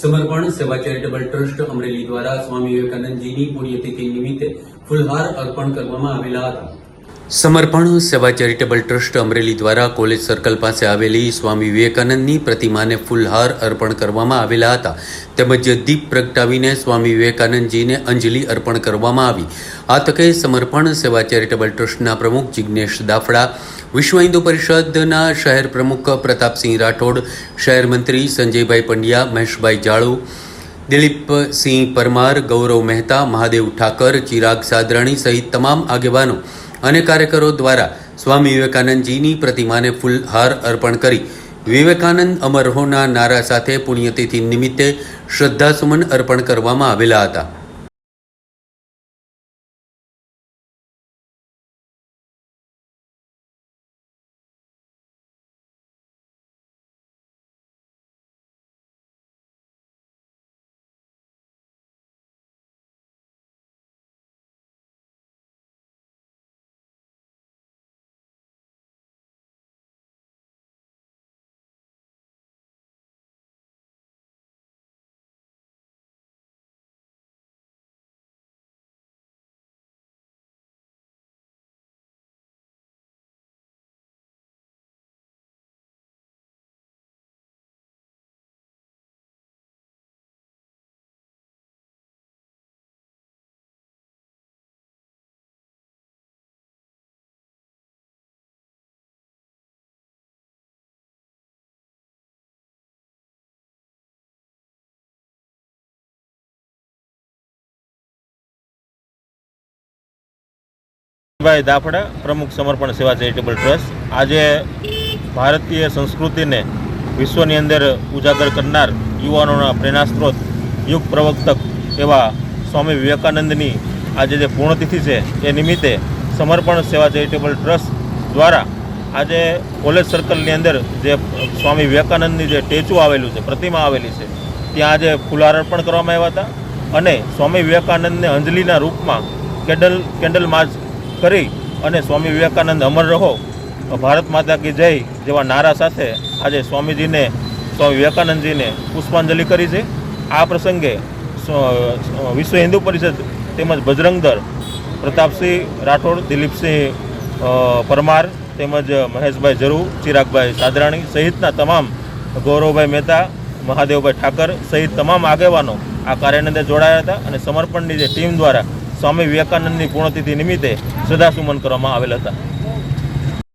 સમર્પણ સેવા charitable trust Amreli દ્વારા સ્વામી વિવેકાનંદજીની પુણ્યતિથિ નિમિત્તે ફુલહાર અર્પણ કરવામાં આવેલા હતા. સમર્પણ સેવા ચેરિટેબલ ટ્રસ્ટ અમરેલી દ્વારા કોલેજ સર્કલ પાસે આવેલી સ્વામી વિવેકાનંદની પ્રતિમાને ફૂલહાર અર્પણ કરવામાં આવેલા હતા. તેમજ દીપ પ્રગટાવીને સ્વામી વિવેકાનંદજીને અંજલિ અર્પણ કરવામાં આવી. આ તકે સમર્પણ સેવા ચેરિટેબલ ટ્રસ્ટના પ્રમુખ જિજ્ઞેશ દાફડા, વિશ્વ હિન્દુ પરિષદના શહેર પ્રમુખ પ્રતાપસિંહ રાઠોડ, શહેર મંત્રી સંજયભાઈ પંડ્યા, મહેશભાઈ જાળુ દિલીપસિંહ પરમાર, ગૌરવ મહેતા, મહાદેવ ઠાકર, ચિરાગ સાદરાણી સહિત તમામ આગેવાનો અને કાર્યકરો દ્વારા સ્વામી વિવેકાનંદજીની પ્રતિમાને ફૂલહાર અર્પણ કરી વિવેકાનંદ અમર હોના નારા સાથે પુણ્યતિથિ નિમિત્તે શ્રદ્ધાસુમન અર્પણ કરવામાં આવેલા હતા. ભાઈ દાફડા પ્રમુખ સમર્પણ સેવા ચેરિટેબલ ટ્રસ્ટ. આજે ભારતીય સંસ્કૃતિને વિશ્વની અંદર ઉજાગર કરનાર યુવાનોના પ્રેરણાસ્ત્રોત યુગ પ્રવર્તક એવા સ્વામી વિવેકાનંદની આજે જે પૂર્ણતિથિ છે, એ નિમિત્તે સમર્પણ સેવા ચેરિટેબલ ટ્રસ્ટ દ્વારા આજે કોલેજ સર્કલની અંદર જે સ્વામી વિવેકાનંદની જે ટેચું આવેલું છે, પ્રતિમા આવેલી છે, ત્યાં આજે ફુલાર અર્પણ કરવામાં આવ્યા હતા. અને સ્વામી વિવેકાનંદને અંજલિના રૂપમાં કેન્ડલ કેન્ડલ માર્ચ કરી અને સ્વામી વિવેકાનંદ અમર રહો ભારત માતા કી જય જેવા નારા સાથે આજે સ્વામીજીને, સ્વામી વિવેકાનંદજીને પુષ્પાંજલિ કરી છે. આ પ્રસંગે વિશ્વ હિન્દુ પરિષદ તેમજ બજરંગદર પ્રતાપસિંહ રાઠોડ, દિલીપસિંહ પરમાર તેમજ મહેશભાઈ જરૂર ચિરાગભાઈ સાદરાણી સહિતના તમામ ગૌરવભાઈ મહેતા, મહાદેવભાઈ ઠાકર સહિત તમામ આગેવાનો આ કાર્યની જોડાયા હતા અને સમર્પણની જે ટીમ દ્વારા સ્વામી વિવેકાનંદની પૂર્ણતિથિ નિમિત્તે શ્રદ્ધાસુમન કરવામાં આવેલ હતા.